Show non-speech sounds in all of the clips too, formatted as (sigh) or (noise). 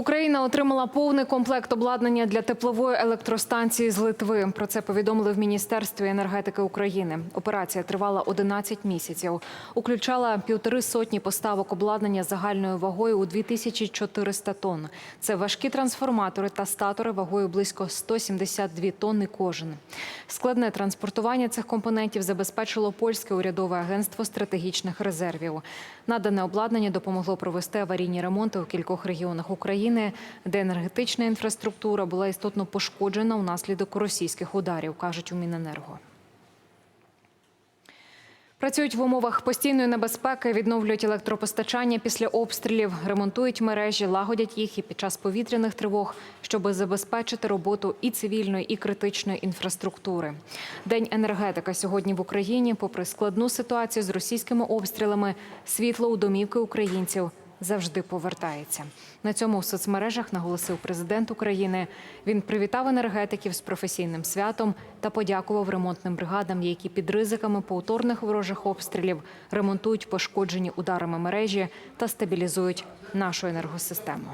Україна отримала повний комплект обладнання для теплової електростанції з Литви. Про це повідомили в Міністерстві енергетики України. Операція тривала 11 місяців. Уключала півтори сотні поставок обладнання загальною вагою у 2400 тонн. Це важкі трансформатори та статори вагою близько 172 тонни кожен. Складне транспортування цих компонентів забезпечило польське урядове агентство стратегічних резервів. Надане обладнання допомогло провести аварійні ремонти у кількох регіонах України, де енергетична інфраструктура була істотно пошкоджена унаслідок російських ударів, кажуть у Міненерго. Працюють в умовах постійної небезпеки, відновлюють електропостачання після обстрілів, ремонтують мережі, лагодять їх і під час повітряних тривог, щоб забезпечити роботу і цивільної, і критичної інфраструктури. День енергетика сьогодні в Україні, попри складну ситуацію з російськими обстрілами, світло у домівки українців завжди повертається. На цьому в соцмережах наголосив президент України. Він привітав енергетиків з професійним святом та подякував ремонтним бригадам, які під ризиками повторних ворожих обстрілів ремонтують пошкоджені ударами мережі та стабілізують нашу енергосистему.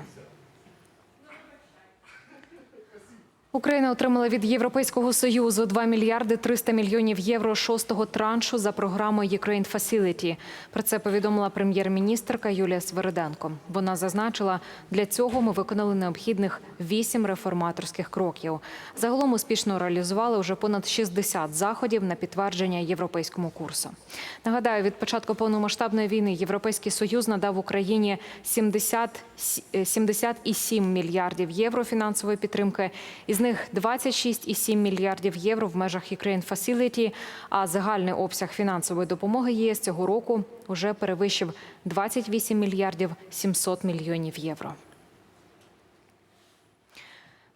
Україна отримала від Європейського союзу 2 мільярди 300 мільйонів євро шостого траншу за програмою Ukraine Facility. Про це повідомила прем'єр-міністрка Юлія Свериденко. Вона зазначила, для цього ми виконали необхідних вісім реформаторських кроків. Загалом успішно реалізували вже понад 60 заходів на підтвердження європейському курсу. Нагадаю, від початку повномасштабної війни Європейський союз надав Україні 70, 77 мільярдів євро фінансової підтримки. Із них 26,7 мільярдів євро в межах Ukraine Facility, а загальний обсяг фінансової допомоги ЄС цього року вже перевищив 28 мільярдів 700 мільйонів євро.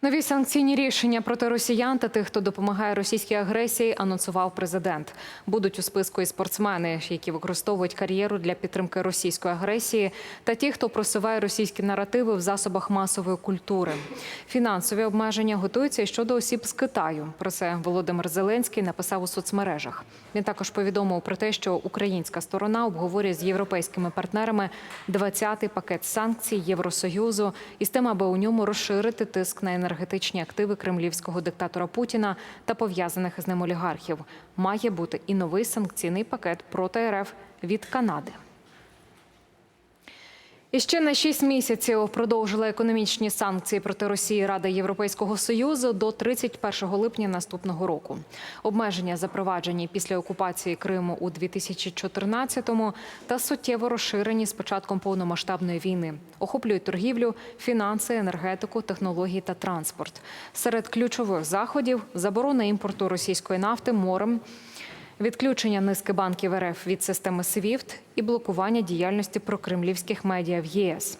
Нові санкційні рішення проти росіян та тих, хто допомагає російській агресії, анонсував президент. Будуть у списку і спортсмени, які використовують кар'єру для підтримки російської агресії, та ті, хто просуває російські наративи в засобах масової культури. Фінансові обмеження готуються і щодо осіб з Китаю. Про це Володимир Зеленський написав у соцмережах. Він також повідомив про те, що українська сторона обговорює з європейськими партнерами 20-й пакет санкцій Євросоюзу із тим, аби у ньому розширити тиск на енергетичні активи кремлівського диктатора Путіна та пов'язаних з ним олігархів. Має бути і новий санкційний пакет проти РФ від Канади. І ще на 6 місяців продовжила економічні санкції проти Росії Рада Європейського союзу до 31 липня наступного року. Обмеження запроваджені після окупації Криму у 2014-му та суттєво розширені з початком повномасштабної війни. Охоплюють торгівлю, фінанси, енергетику, технології та транспорт. Серед ключових заходів заборона імпорту російської нафти морем. Відключення низки банків РФ від системи SWIFT і блокування діяльності прокремлівських медіа в ЄС.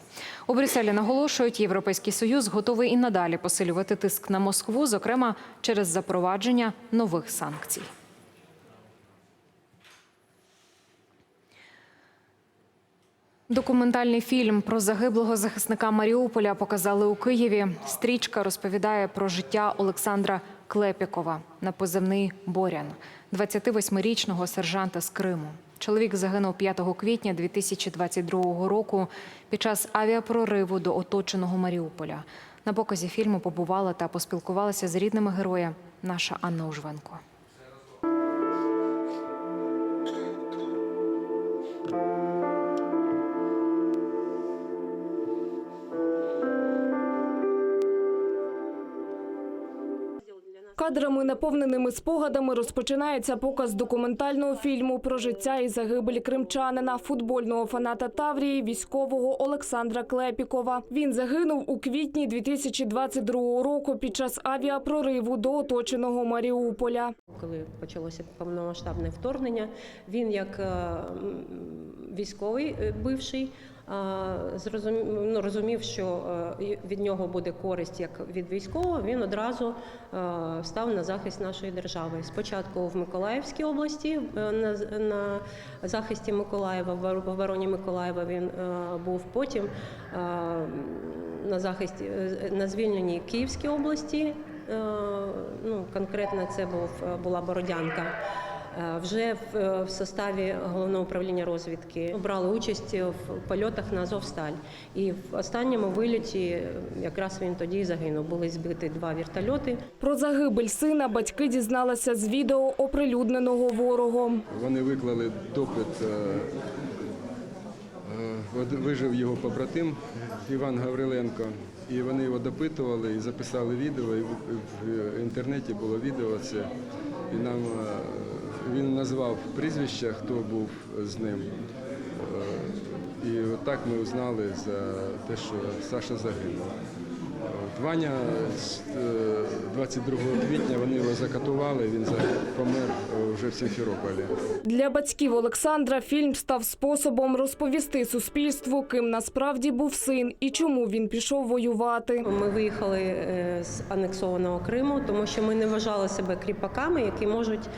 У Брюсселі наголошують, Європейський Союз готовий і надалі посилювати тиск на Москву, зокрема через запровадження нових санкцій. Документальний фільм про загиблого захисника Маріуполя показали у Києві. Стрічка розповідає про життя Олександра Клепікова на позивний Борян, 28-річного сержанта з Криму. Чоловік загинув 5 квітня 2022 року під час авіапрориву до оточеного Маріуполя. На показі фільму побувала та поспілкувалася з рідними героя наша Анна Ужвенко. Кадрами, наповненими спогадами, розпочинається показ документального фільму про життя і загибель кримчанина, футбольного фаната Таврії, військового Олександра Клепікова. Він загинув у квітні 2022 року під час авіапрориву до оточеного Маріуполя. Коли почалося повномасштабне вторгнення, він як е, військовий е, бивший ну, розумів, що е, від нього буде користь як від військового. Він одразу е, став на захист нашої держави. Спочатку в Миколаївській області е, на, захисті Миколаєва, в обороні Миколаєва він був. Потім на захисті на звільненій Київській області. Ну, конкретно це був була Бородянка. Е, Вже в, е, составі головного управління розвідки брали участь в польотах на Азовсталь. І в останньому виліті е, якраз він тоді і загинув. Були збиті два вертольоти. Про загибель сина батьки дізналися з відео, оприлюдненого ворогом. Вони виклали допит. Вижив його побратим Іван Гавриленко. І вони його допитували і записали відео. І в в інтернеті було відео це. І нам він назвав прізвище, хто був з ним. Е, І отак ми узнали за те, що Саша загинув. От Ваня з, е, 22 квітня вони його закатували, він за- помер е, вже в Сімферополі. Для батьків Олександра фільм став способом розповісти суспільству, ким насправді був син і чому він пішов воювати. Ми виїхали е, з анексованого Криму, тому що ми не вважали себе кріпаками, які можуть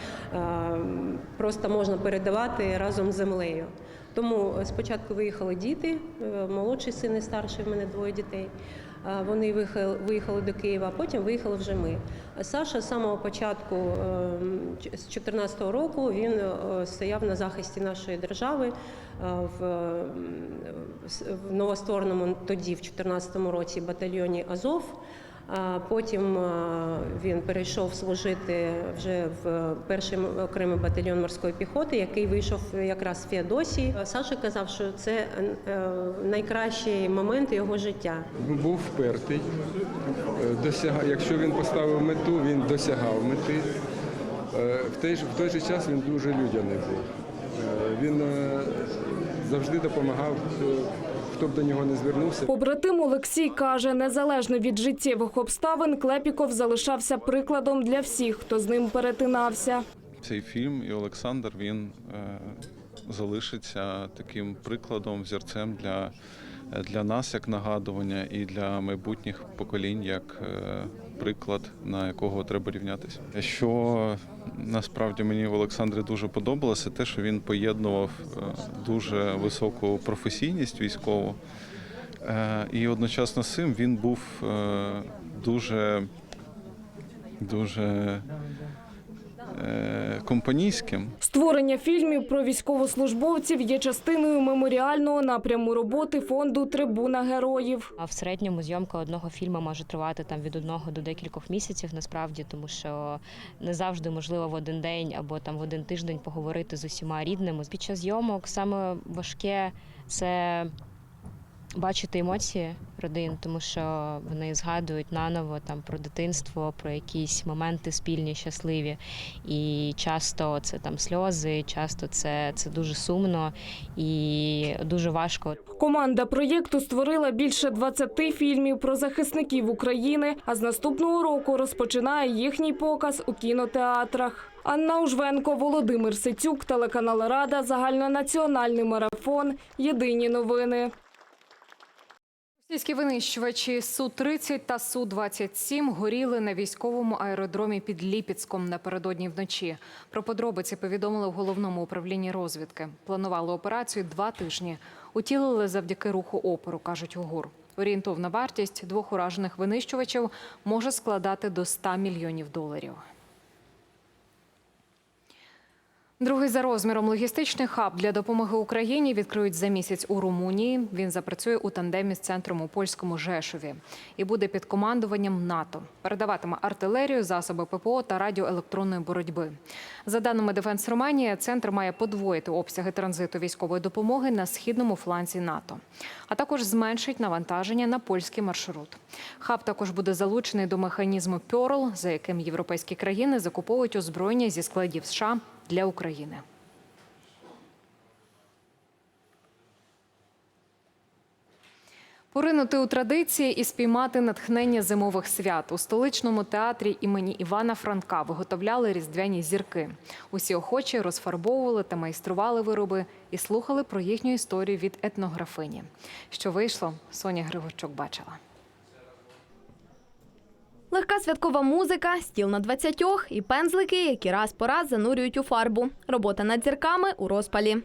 просто можна передавати разом з землею. Тому спочатку виїхали діти, молодший син і старший, в мене двоє дітей. Е, Вони виїхали, до Києва, а потім виїхали вже ми. Саша з самого початку е, з 2014 року він е, стояв на захисті нашої держави е, в новоствореному тоді, в 2014 році, батальйоні Азов. Потім він перейшов служити вже в перший окремий батальйон морської піхоти, який вийшов якраз з Феодосії. Саша казав, що це е, найкращий момент його життя. Був впертий. е, Досягав, якщо він поставив мету, він досягав мети. Е, В той, в той же час він дуже людяний був. Він завжди допомагав, хто б до нього не звернувся. Побратим Олексій каже, незалежно від життєвих обставин, Клепіков залишався прикладом для всіх, хто з ним перетинався. Цей фільм і Олександр він е, залишиться таким прикладом, взірцем для, для нас як нагадування і для майбутніх поколінь як е, приклад, на якого треба рівнятися. Що насправді мені в Олександрі дуже подобалося, те, що він поєднував е, дуже високу професійність військову. Е, І одночасно з цим він був е, дуже, дуже компанійським. Створення фільмів про військовослужбовців є частиною меморіального напряму роботи фонду Трибуна героїв. А в середньому зйомка одного фільму може тривати там від одного до декількох місяців, насправді, тому що не завжди можливо в один день або там в один тиждень поговорити з усіма рідними. Під час зйомок саме важке це бачити емоції родин, тому що вони згадують наново там про дитинство, про якісь моменти спільні, щасливі. І часто це там сльози, часто це, це дуже сумно і дуже важко. Команда проєкту створила більше 20 фільмів про захисників України, а з наступного року розпочинає їхній показ у кінотеатрах. Анна Ужвенко, Володимир Сицюк, телеканал Рада, загальнонаціональний марафон. Єдині новини. Російські винищувачі Су-30 та Су-27 горіли на військовому аеродромі під Ліпецьком напередодні вночі. Про подробиці повідомили в головному управлінні розвідки. Планували операцію два тижні. Утілили завдяки руху опору, кажуть у ГУР. Орієнтовна вартість двох уражених винищувачів може складати до 100 мільйонів доларів. Другий за розміром логістичний хаб для допомоги Україні відкриють за місяць у Румунії. Він запрацює у тандемі з центром у польському Жешові і буде під командуванням НАТО. Передаватиме артилерію, засоби ППО та радіоелектронної боротьби. За даними Дефенс Романія, центр має подвоїти обсяги транзиту військової допомоги на східному фланзі НАТО, а також зменшить навантаження на польський маршрут. Хаб також буде залучений до механізму Пьорл, за яким європейські країни закуповують озброєння зі складів США для України. Поринути у традиції і спіймати натхнення зимових свят у столичному театрі імені Івана Франка виготовляли різдвяні зірки. Усі охочі розфарбовували та майстрували вироби і слухали про їхню історію від етнографині. Що вийшло, Соня Григорчук бачила. Легка святкова музика, стіл на двадцятьох і пензлики, які раз по раз занурюють у фарбу. Робота над зірками у розпалі.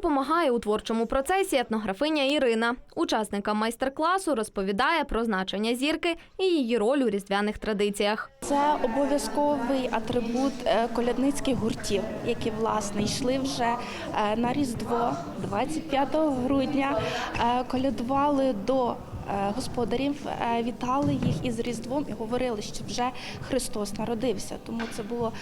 Допомагає у творчому процесі етнографиня Ірина. Учасникам майстер-класу розповідає про значення зірки і її роль у різдвяних традиціях. Це обов'язковий атрибут е, колядницьких гуртів, які власне йшли вже е, на Різдво 25 грудня, е, колядували до. Е, Господарів е, вітали їх із Різдвом і говорили, що вже Христос народився. Тому це було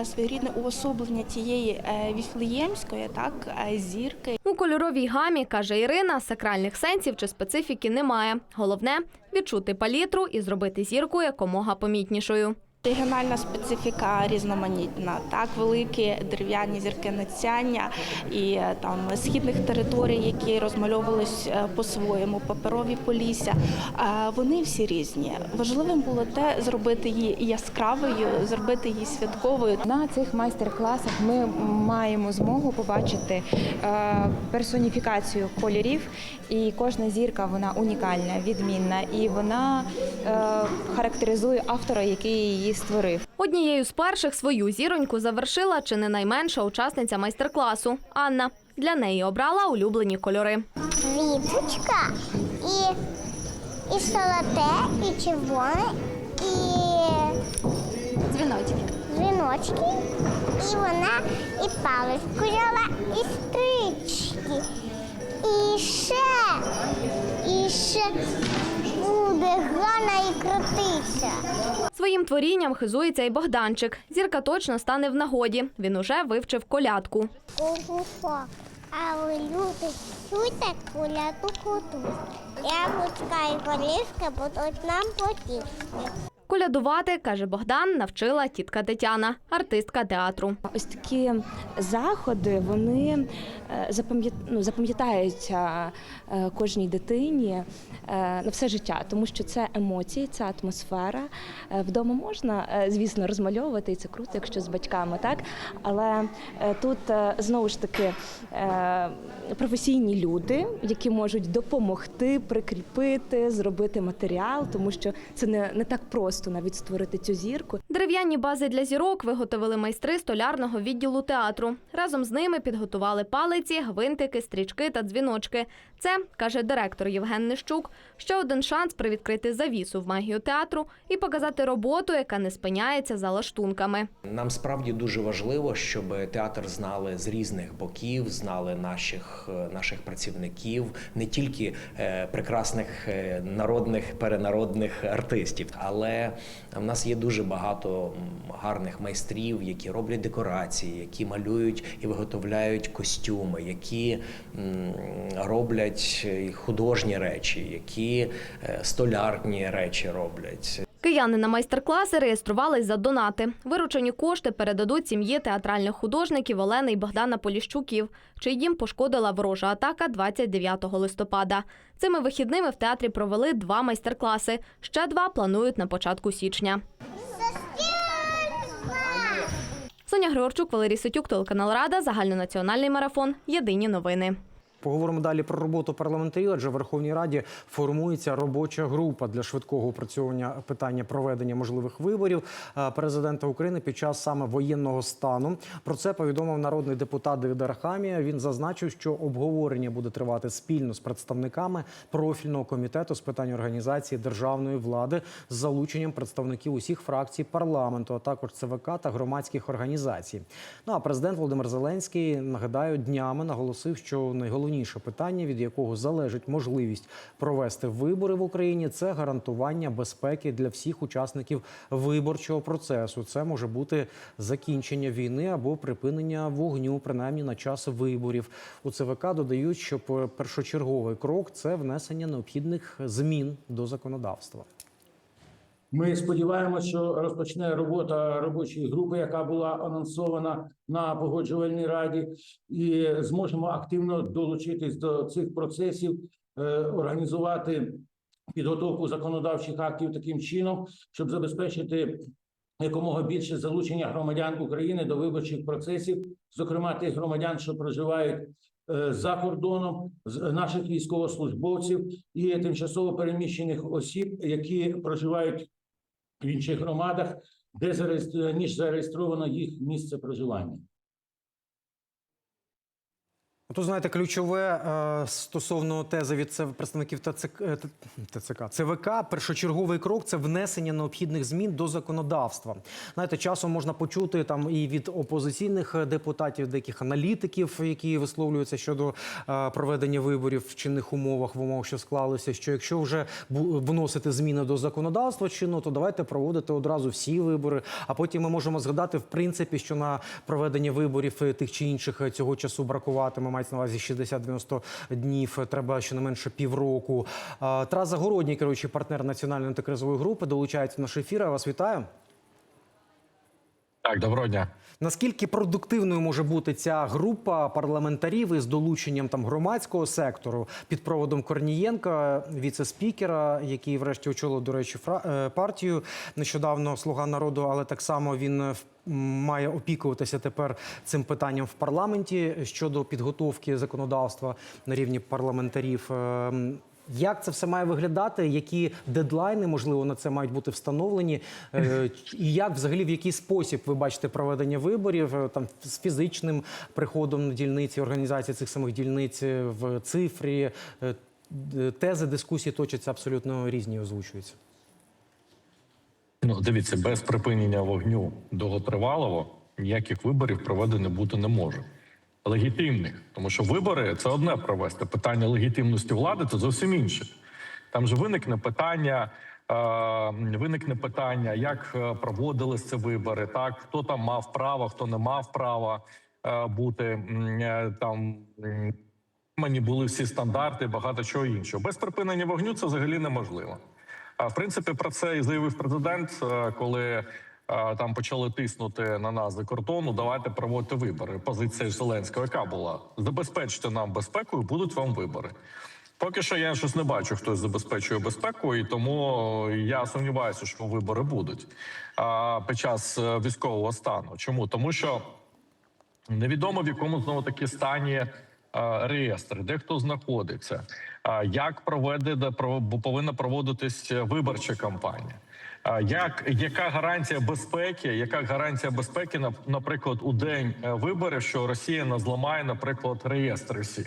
е, своєрідне уособлення тієї віфлеємської так зірки, У кольоровій гамі, каже Ірина, сакральних сенсів чи специфіки немає. Головне відчути палітру і зробити зірку якомога помітнішою. Регіональна специфіка різноманітна, так великі дерев'яні зірки нацяння і е, там східних територій, які розмальовувались е, по-своєму, паперові полісся. е, Вони всі різні. Важливим було те зробити її яскравою, зробити її святковою. На цих майстер-класах ми маємо змогу побачити персоніфікацію кольорів, і кожна зірка вона унікальна, відмінна, і вона характеризує автора, який її створив. Однією з перших свою зіроньку завершила чи не найменша учасниця майстер-класу Анна. Для неї обрала улюблені кольори. Квіточка і, і золоте, і червоне, і Дзвіночки. дзвіночки, і вона і паличку взяла, і стрічки. І ще, і ще буде гарна і крутиться. Своїм творінням хизується і Богданчик. Зірка точно стане в нагоді. Він уже вивчив колядку. Ого-го, А ви люди чуйте колядку куту. Я пускаю горішки будуть нам потішні. Колядувати, каже Богдан, навчила тітка Тетяна, артистка театру. Ось такі заходи вони е, ну, запам'ятаються е, кожній дитині е, на все життя, тому що це емоції, це атмосфера. Вдома можна, звісно, розмальовувати, і це круто, якщо з батьками, так але тут знову ж таки професійні люди, які можуть допомогти, прикріпити, зробити матеріал, тому що це не, не так просто навіть створити цю зірку. Дерев'яні бази для зірок виготовили майстри столярного відділу театру. Разом з ними підготували палиці, гвинтики, стрічки та дзвіночки. Це, каже директор Євген Нищук, ще один шанс привідкрити завісу в магію театру і показати роботу, яка не спиняється за лаштунками. Нам справді дуже важливо, щоб театр знали з різних боків, знали наших, е, наших працівників, не тільки е, прекрасних е, народних перенародних артистів, але в нас є дуже багато гарних майстрів, які роблять декорації, які малюють і виготовляють костюми, які роблять е, художні речі, які е, столярні речі роблять. Кияни на майстер-класи реєструвались за донати. Виручені кошти передадуть сім'ї театральних художників Олени і Богдана Поліщуків, чий дім пошкодила ворожа атака 29 листопада. Цими вихідними в театрі провели два майстер-класи. Ще два планують на початку січня. Соня Григорчук, Валерій Ситюк, телеканал Рада, загальнонаціональний марафон. Єдині новини. Поговоримо далі про роботу парламентарів, адже в Верховній Раді формується робоча група для швидкого опрацьовування питання проведення можливих виборів е, президента України під час саме воєнного стану. Про це повідомив народний депутат Давид Архамія. Він зазначив, що обговорення буде тривати спільно з представниками профільного комітету з питань організації державної влади з залученням представників усіх фракцій парламенту, а також ЦВК та громадських організацій. Ну а президент Володимир Зеленський нагадаю днями наголосив, що найголовніше питання, від якого залежить можливість провести вибори в Україні, це гарантування безпеки для всіх учасників виборчого процесу. Це може бути закінчення війни або припинення вогню, принаймні на час виборів. У ЦВК додають, що першочерговий крок це внесення необхідних змін до законодавства. Ми сподіваємося, що розпочне робота робочої групи, яка була анонсована на погоджувальній раді, і зможемо активно долучитись до цих процесів, е, організувати підготовку законодавчих актів таким чином, щоб забезпечити якомога більше залучення громадян України до виборчих процесів, зокрема тих громадян, що проживають е, за кордоном, наших військовослужбовців і тимчасово переміщених осіб, які проживають в інших громадах, де зареєстр- ніж зареєстровано їх місце проживання. Тут знаєте, ключове е, стосовно тези від представників ТЦК, е, ТЦК ЦВК. Першочерговий крок це внесення необхідних змін до законодавства. Знаєте, часом можна почути там і від опозиційних депутатів, деяких аналітиків, які висловлюються щодо е, проведення виборів в чинних умовах, в умовах, що склалися. Що якщо вже вносити зміни до законодавства чинно, то давайте проводити одразу всі вибори. А потім ми можемо згадати в принципі, що на проведення виборів тих чи інших цього часу бракуватиме. Мається на увазі 60-90 днів. Треба щонайменше півроку. Тарас Загородній, керуючий партнер національної антикризової групи, долучається до наш ефіру. Я вас вітаю. Так, доброго дня. Наскільки продуктивною може бути ця група парламентарів із долученням там громадського сектору під проводом Корнієнка, віце-спікера, який врешті очолив, до речі, е, партію нещодавно Слуга народу, але так само він е, має опікуватися тепер цим питанням в парламенті щодо підготовки законодавства на рівні парламентарів. Як це все має виглядати? Які дедлайни можливо на це мають бути встановлені? Е, І як взагалі в який спосіб ви бачите проведення виборів е, там з фізичним приходом на дільниці, організації цих самих дільниць е, в цифрі? Тези дискусії точаться абсолютно різні, озвучуються. Ну, дивіться, без припинення вогню довготривалого ніяких виборів проведено бути не може. Легітимних, тому що вибори це одне провести. Питання легітимності влади це зовсім інше. Там же виникне питання, е, виникне питання, як е, проводились ці вибори, так хто там мав право, хто не мав права е, бути там. Мені були всі стандарти, багато чого іншого. Без припинення вогню це взагалі неможливо. А в принципі, про це і заявив президент, коли там почали тиснути на нас за кордону. Давайте проводити вибори. Позиція Зеленського, яка була забезпечте нам безпеку, і будуть вам вибори. Поки що я щось не бачу, хтось забезпечує безпеку, і тому я сумніваюся, що вибори будуть а, під час е, військового стану. Чому тому, що Невідомо в якому знову таки стані е, реєстр, де хто знаходиться, е, як проведе повинна проводитись виборча кампанія. Як яка гарантія безпеки? Яка гарантія безпеки на- наприклад, у день е, виборів, що Росія не зламає, наприклад, реєстр всі?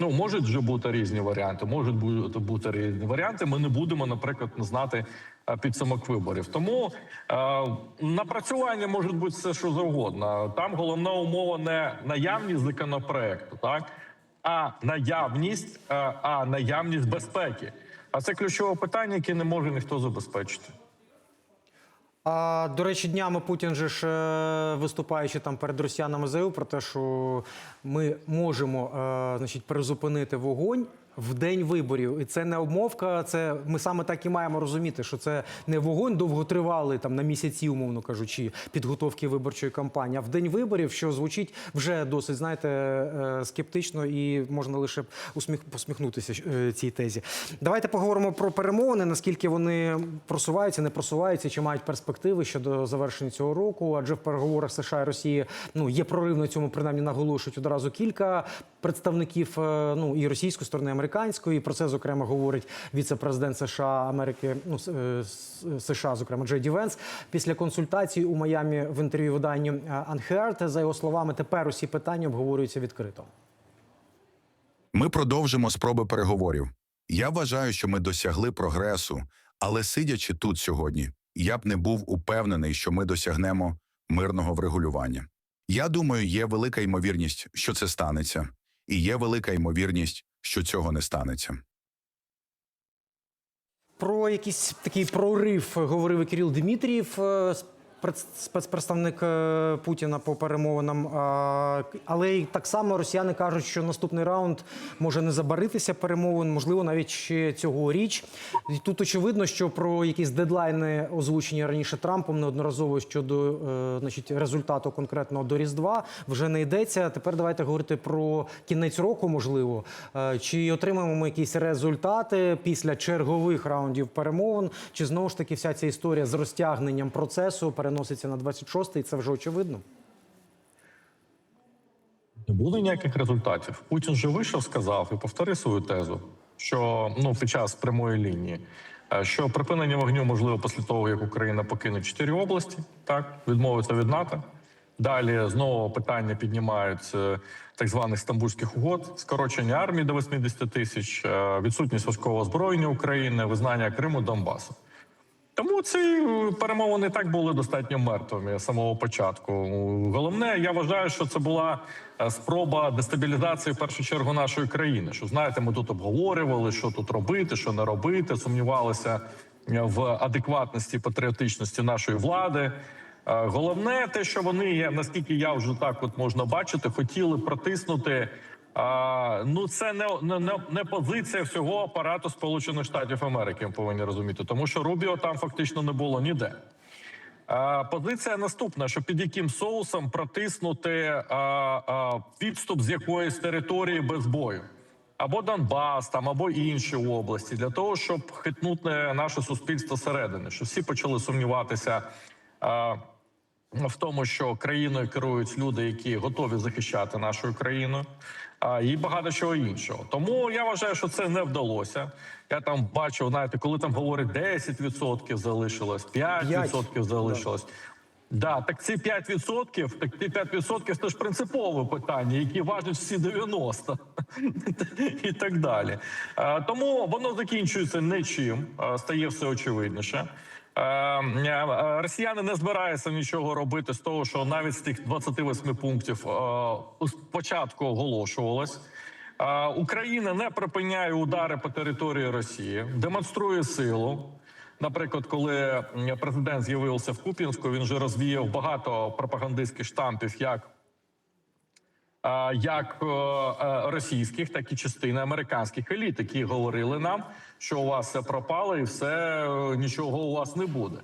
Ну можуть же бути різні варіанти. Можуть бути різні варіанти. Ми не будемо, наприклад, не знати е, підсумок виборів. Тому е, напрацювання можуть бути все, що завгодно. Там головна умова не наявність законопроекту, так а наявність, е, а наявність безпеки. А це ключове питання, яке не може ніхто забезпечити. А до речі, днями Путін же ж е, виступаючи там перед росіянами заявив про те, що ми можемо е, значить призупинити вогонь в день виборів, і це не обмовка. Це ми саме так і маємо розуміти, що це не вогонь довготривалий там на місяці, умовно кажучи, підготовки виборчої кампанії. А в день виборів, що звучить вже досить, знаєте, е, скептично, і можна лише усміх посміхнутися е, цій тезі. Давайте поговоримо про перемовини, наскільки вони просуваються, не просуваються, чи мають перспективи щодо завершення цього року. Адже в переговорах США і Росії ну є прорив на цьому, принаймні наголошують одразу кілька представників е, ну і російської сторони, американської. Про це зокрема говорить віце-президент США Америки, ну е, США, зокрема Джей Ді Венс. Після консультацій у Майамі в інтерв'ю виданню Unheard, за його словами, тепер усі питання обговорюються відкрито. Ми продовжимо спроби переговорів. Я вважаю, що ми досягли прогресу, але сидячи тут сьогодні, я б не був упевнений, що ми досягнемо мирного врегулювання. Я думаю, є велика ймовірність, що це станеться, і є велика ймовірність, що цього не станеться. Про якийсь такий прорив говорив Кирил Дмитрієв, е, спецпредставник е, Путіна по перемовинам. Але й так само росіяни кажуть, що наступний раунд може не забаритися перемовин, можливо, навіть ще цьогоріч. І Тут очевидно, що про якісь дедлайни озвучені раніше Трампом неодноразово щодо е, значить, результату конкретного до Різдва вже не йдеться. Тепер давайте говорити про кінець року, можливо. Е, Чи отримаємо ми якісь результати після чергових раундів перемовин? Чи знову ж таки вся ця історія з розтягненням процесу переноситься на 26-й? Це вже очевидно. Не було ніяких результатів. Путін же вийшов, сказав і повторив свою тезу, що ну під час прямої лінії, е, що припинення вогню можливо після того, як Україна покине чотири області, так відмовиться від НАТО. Далі знову питання піднімають е, так званих стамбульських угод, скорочення армії до 80 тисяч, е, відсутність важкого озброєння України, визнання Криму Донбасу. Тому ці е, перемовини так були достатньо мертвими з самого початку. Головне, я вважаю, що це була е, спроба дестабілізації в першу чергу нашої країни. Що знаєте, ми тут обговорювали, що тут робити, що не робити, сумнівалися е, в адекватності патріотичності нашої влади. Головне, те, що вони наскільки я вже так от можна бачити, хотіли протиснути. Ну, це не, не, не, позиція всього апарату Сполучених Штатів Америки. Ми повинні розуміти, тому що Рубіо там фактично не було ніде. Позиція наступна: що під яким соусом протиснути підступ з якоїсь території без бою, або Донбас, там, або інші області, для того, щоб хитнути наше суспільство зсередини, що всі почали сумніватися. В тому, що країною керують люди, які готові захищати нашу країну, і багато чого іншого. Тому я вважаю, що це не вдалося. Я там бачив, знаєте, коли там говорять 10% залишилось, 5% залишилось. Да, так ці 5%, так ті 5% це ж принципове питання, які важать всі 90 (laughs) і так далі. Тому воно закінчується нічим, стає все очевидніше. Е, е, Росіяни не збираються нічого робити з того, що навіть з тих 28 пунктів е, спочатку оголошувалось. Україна не припиняє удари по території Росії, демонструє силу. Наприклад, коли президент з'явився в Куп'янську, він вже розвіяв багато пропагандистських штампів, як як е, е, російських, так і частини американських еліт, які говорили нам, що у вас все пропало, і все е, нічого у вас не буде.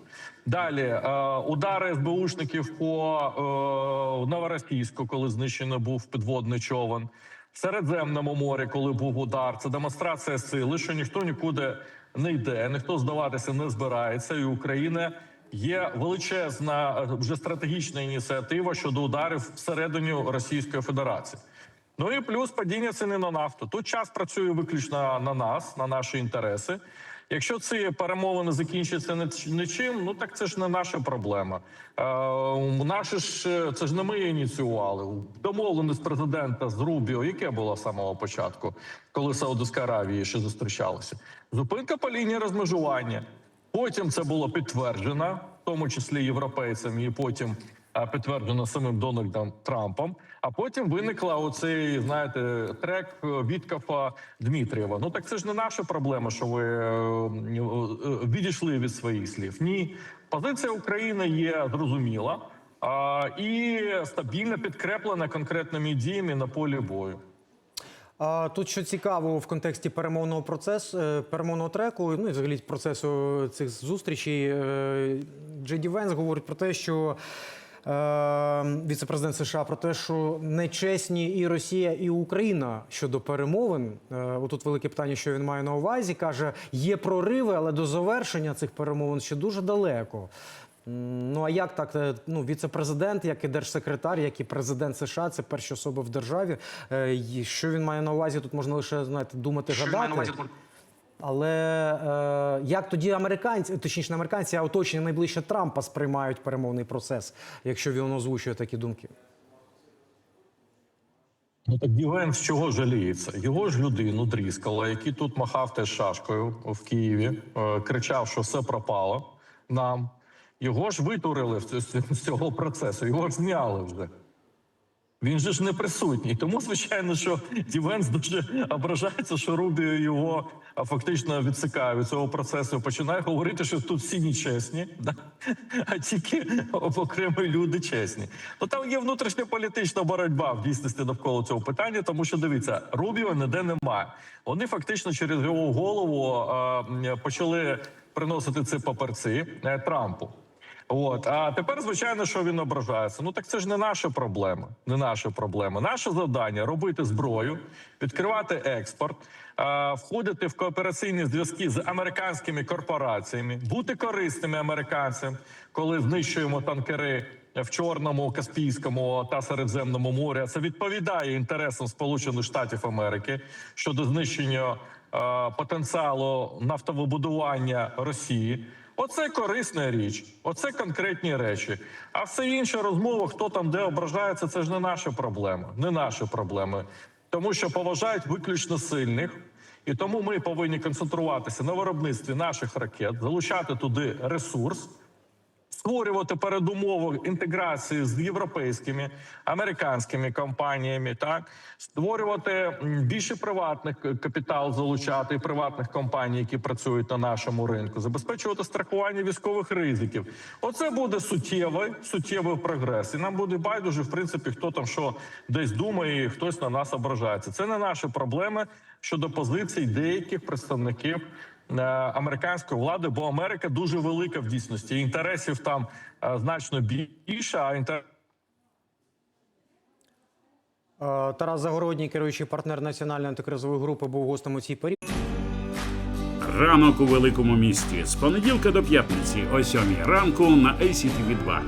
Далі удари СБУшників по Новоросійську, коли знищено був підводний човен. В Середземному морі, коли був удар, це демонстрація сили, що ніхто нікуди не йде, ніхто здаватися не збирається, і Україна є величезна е, вже стратегічна ініціатива щодо ударів всередині Російської Федерації. Ну і плюс падіння ціни на нафту. Тут час працює виключно на нас, на наші інтереси. Якщо ці перемовини закінчаться нічим, ну так це ж не наша проблема. Е, наші ж е, це ж не ми ініціювали. Домовленість президента з Рубіо, яке було з самого початку, коли Саудовська Аравія ще зустрічалася. Зупинка по лінії розмежування. Потім це було підтверджено, в тому числі європейцям, і потім підтверджено самим Дональдом Трампом. А потім виникла оцей, знаєте, трек е, Віткафа Дмитрієва. Ну так це ж не наша проблема, що ви е, е, відійшли від своїх слів. Ні, позиція України є зрозуміла а, і стабільно підкреплена конкретними діями на полі бою. Тут що цікаво в контексті перемовного процесу, е, перемовного треку, ну і взагалі процесу цих зустрічей. е, Джей Венс говорить про те, що е, віце-президент США про те, що нечесні і Росія, і Україна щодо перемовин. Отут велике питання, що він має на увазі. каже, є прориви, але до завершення цих перемовин ще дуже далеко. Ну а як так? Е, Ну, віце-президент, як і держсекретар, як і президент США, це перші особи в державі. Е, і Що він має на увазі? Тут можна лише знаєте, думати, гадати. Але е, як тоді американці, точніше, не американці, а оточення найближче Трампа сприймають перемовний процес, якщо він озвучує такі думки? Ну так Дівен з чого жаліється? Його ж людину дріскала, який тут махав теж шашкою в Києві, е, кричав, що все пропало нам. Його ж витурили з цього процесу, його ж зняли вже. Він же ж не присутній. Тому, звичайно, що Дівенс дуже ображається, що Рубіо його фактично відсикає від цього процесу. Починає говорити, що тут всі нечесні, да? а тільки окремі люди чесні. Ну там є внутрішня політична боротьба в дійсності навколо цього питання, тому що дивіться, Рубіо ніде немає. Вони фактично через його голову а, почали приносити ці паперці е, Трампу. От а тепер, звичайно, що він ображається. Ну так це ж не наша проблема. Не наша проблема. Наше завдання робити зброю, відкривати експорт, входити в коопераційні зв'язки з американськими корпораціями, бути корисними американцям, коли знищуємо танкери в Чорному, Каспійському та Середземному морі. Це відповідає інтересам Сполучених Штатів Америки щодо знищення е, потенціалу нафтовибудування Росії. Оце корисна річ, оце конкретні речі. А все інше розмова, хто там де ображається, це ж не наша проблема. Не наші проблеми. Тому що поважають виключно сильних. І тому ми повинні концентруватися на виробництві наших ракет, залучати туди ресурс, створювати передумови інтеграції з європейськими американськими компаніями, так створювати більше приватних капітал, залучати приватних компаній, які працюють на нашому ринку, забезпечувати страхування військових ризиків. Оце буде суттєвий суттєвий прогрес. І нам буде байдуже, в принципі, хто там що десь думає, і хтось на нас ображається. Це не наші проблеми щодо позицій деяких представників е, американської влади, бо Америка дуже велика в дійсності. Інтересів там е, значно більше, а інтер... Е, Тарас Загородній, керуючий партнер національної антикризової групи, був гостем у цій порі. Ранок у великому місті з понеділка до п'ятниці о 7 ранку на ACTV 2